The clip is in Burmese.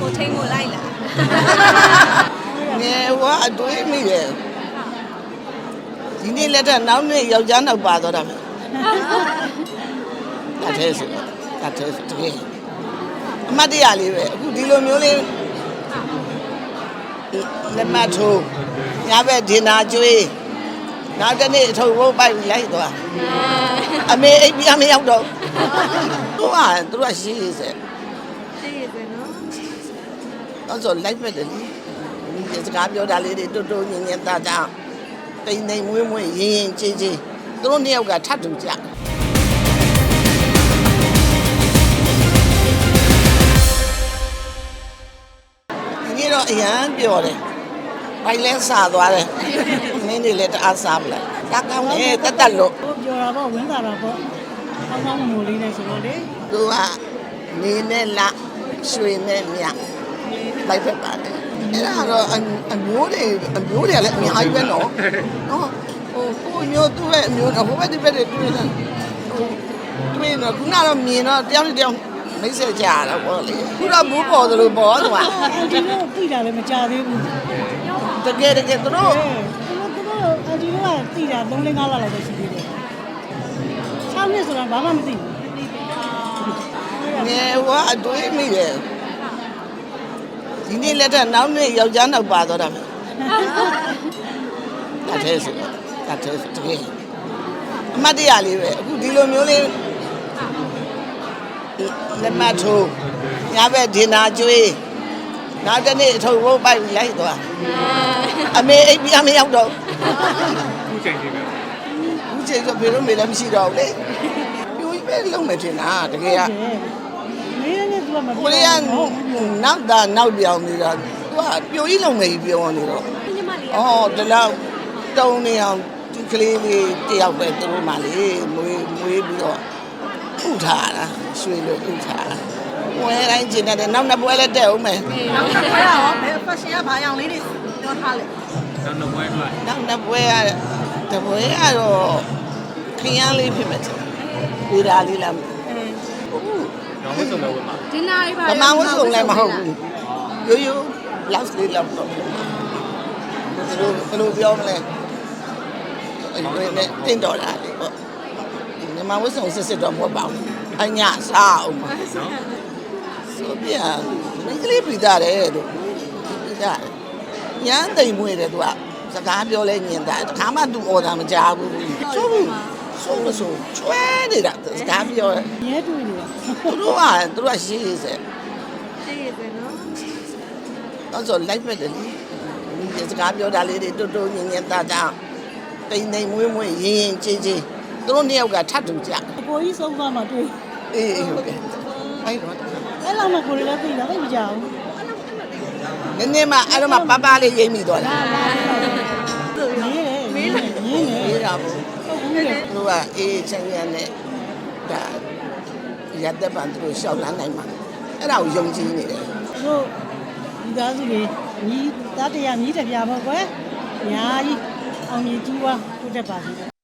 ကိုချိန်ကိုလိုက်လာငယ်ဟောအတွေးမိတယ်ဒီနေ့လက်ထက်နောက်နေ့ယောက်ျားနောက်ပါတော့တာပဲတတ်သေးဆိုတတ်သေးဆိုတကယ်အမတ်တရလေးပဲအခုဒီလိုမျိုးလေးလက်မထိုးညဘက်ဒင်နာကျွေးနောက်တစ်နေ့အထုပ်ဘုတ်ပိုက်ပြီးလိုက်သွားအမေအိပ်ပြမရောက်တော့သူကသူကရှိစေရှိရစေနော် တော့ဆိုလိုက်ပဲတယ်ဒီစကားပြောတာလေးတွေတွတ်တွတ်ညင်ညင်တာတာတိမ်တိမ်မွေးမွေးရင်ရင်ချေးချေးသူတို့နှစ်ယောက်ကထပ်တူကြဒီနေ့တော့အရန်ပြောတယ်ဘိုင်လဲစာသွားတယ်နင်းနေလဲတအားစားပလိုက်တာကောင်းတယ်တက်တက်လို့ဟိုပြောတာပေါ့ဝင်တာတာပေါ့ကောင်းကောင်းမွန်လေးနဲ့ဆိုတော့လေသူကနေနဲ့လရွှေနဲ့မြ လိုက်ဖက်ပါတယ်အဲ့ဒါတော့အအမျိုးတွေအမျိုးတွေကလည်းအများကြီးပဲနော်နော်ဟိုကိုအမျိုးသူ့ရဲ့အမျိုးတော့ဟိုဘက်ဒီဘက်တွေတွေ့တယ်ဟိုတွေ့တော့ခုနကတော့မြင်တော့တယောက်နဲ့တယောက်မိတ်ဆက်ကြရတာပေါ့လေခုတော့ဘူးပေါ်သလိုပေါ့သူကအန်တီတို့သိတာလည်းမကြသေးဘူးတကယ်တကယ်သူတို့အဲသူတို့အန်တီတို့ကသိတာ3 5လလောက်ပဲရှိသေးတယ်6နှစ်ဆိုတာဘာမှမသိဘူးငယ်ဟောအတွေးမိတယ် ဒီနေ့လက်ထက်နောက်နေ့ယောက်ျားနောက်ပါတော့တာပဲတတ်သေးဆိုတတ်သေးဆိုတကယ်အမတ်တရလေးပဲအခုဒီလိုမျိုးလေးလက်မထိုးညဘက်ဒင်နာကျွေးနောက်တစ်နေ့အထုပ်ဘုတ်ပိုက်ပြီးလိုက်သွားအမေအိပ်ပြမရောက်တော့ခုချိန်ကြီးပဲဘူးချိန်ဆိုဖေလို့မေလည်းမရှိတော့ဘူးလေပြိုကြီးပဲလုံးမယ်ထင်တာတကယ်ကမင်းနဲ့သူ ကမကိုရီးယားနောက်တာနောက်ပြောင်းနေတာသူကပြိုကြီးလုံးမယ်ကြီးပြောနေတော့ညီမလေးအော်ဒီလောက်တုံနေအောင်ဒီကလေးလေးတယောက်ပဲသူတို့မှလေမွေးမွေးပြီးတော့ဥထားတာရွှေလို့ဥထားတာဝဲတိုင်းကျင်တဲ့နောက်နှစ်ပွဲလည်းတက်အောင်မယ်နောက်တစ်ခါရောဘယ် fashion ကဘာရောင်လေးတွေပြောထားလဲနောက်နှစ်ပွဲအတွက်နောက်နှစ်ပွဲကတပွဲကတော့ခရမ်းလေးဖြစ်မယ်ဒီဓာလေးလားတော့ ဝတ်စုံပဲဝတ်မှာဒီနာတွေပါဗမာဝတ်စုံလည်းမဟုတ်ဘူးရိုးရိုး blouse လေးလောက်တော့ဘယ်လိုဘယ်လိုပြောမလဲအဲ့ဒီနဲ့တင်တော်တာလေပေါ့ဒီမှာဝတ်စုံစစ်စစ်တော့မဟုတ်ပါဘူးအညာစားအောင်ပါနော်ဆိုပြန်မင်းကလေးပြီးသားတယ်လို့ပြီးသားညမ်းသိမ်မွေးတယ်သူကစကားပြောလဲညင်တာတခါမှသူအော်တာမကြားဘူးဆိုဘူး ဆိုမဆိုချွဲနေတာစကားပြောတယ်ရဲတွေ့နေတာသူတို့ကသူတို့ကရှိစေရှိရစေနော်တော့ဆိုလိုက်ပဲတယ်ဒီစကားပြောတာလေးတွေတွတ်တွတ်ညင်ညင်တာတာတိမ်တိမ်မွေးမွေးရင်ရင်ချေးချေးသူတို့နှစ်ယောက်ကထပ်တူကြအကိုကြီးဆုံးသွားမှတွေ့အေးအေးဟုတ်ကဲ့အဲ့တော့အဲ့လောက်မှကိုရီးလည်းသိတာသိမကြဘူးနည်းနည်းမှအဲ့တော့မှပပလေးရိမ့်မိသွားတာမင်းလေမင်းလေရေးတာပေါ့ဟုတ်ဘူးလေ သူတို့ကအေးချမ်းချမ်းနဲ့ဒါရတဲ့ပန်သူတို့ရှောက်လန်းနိုင်မှာအဲ့ဒါကိုယုံကြည်နေတယ်တို့ဒီသားစုတွေညီသားတရားညီတပြားပေါ့ကွယ်ညာကြီးအောင်မြင်ကြီးွားထုတ်တတ်ပါစေ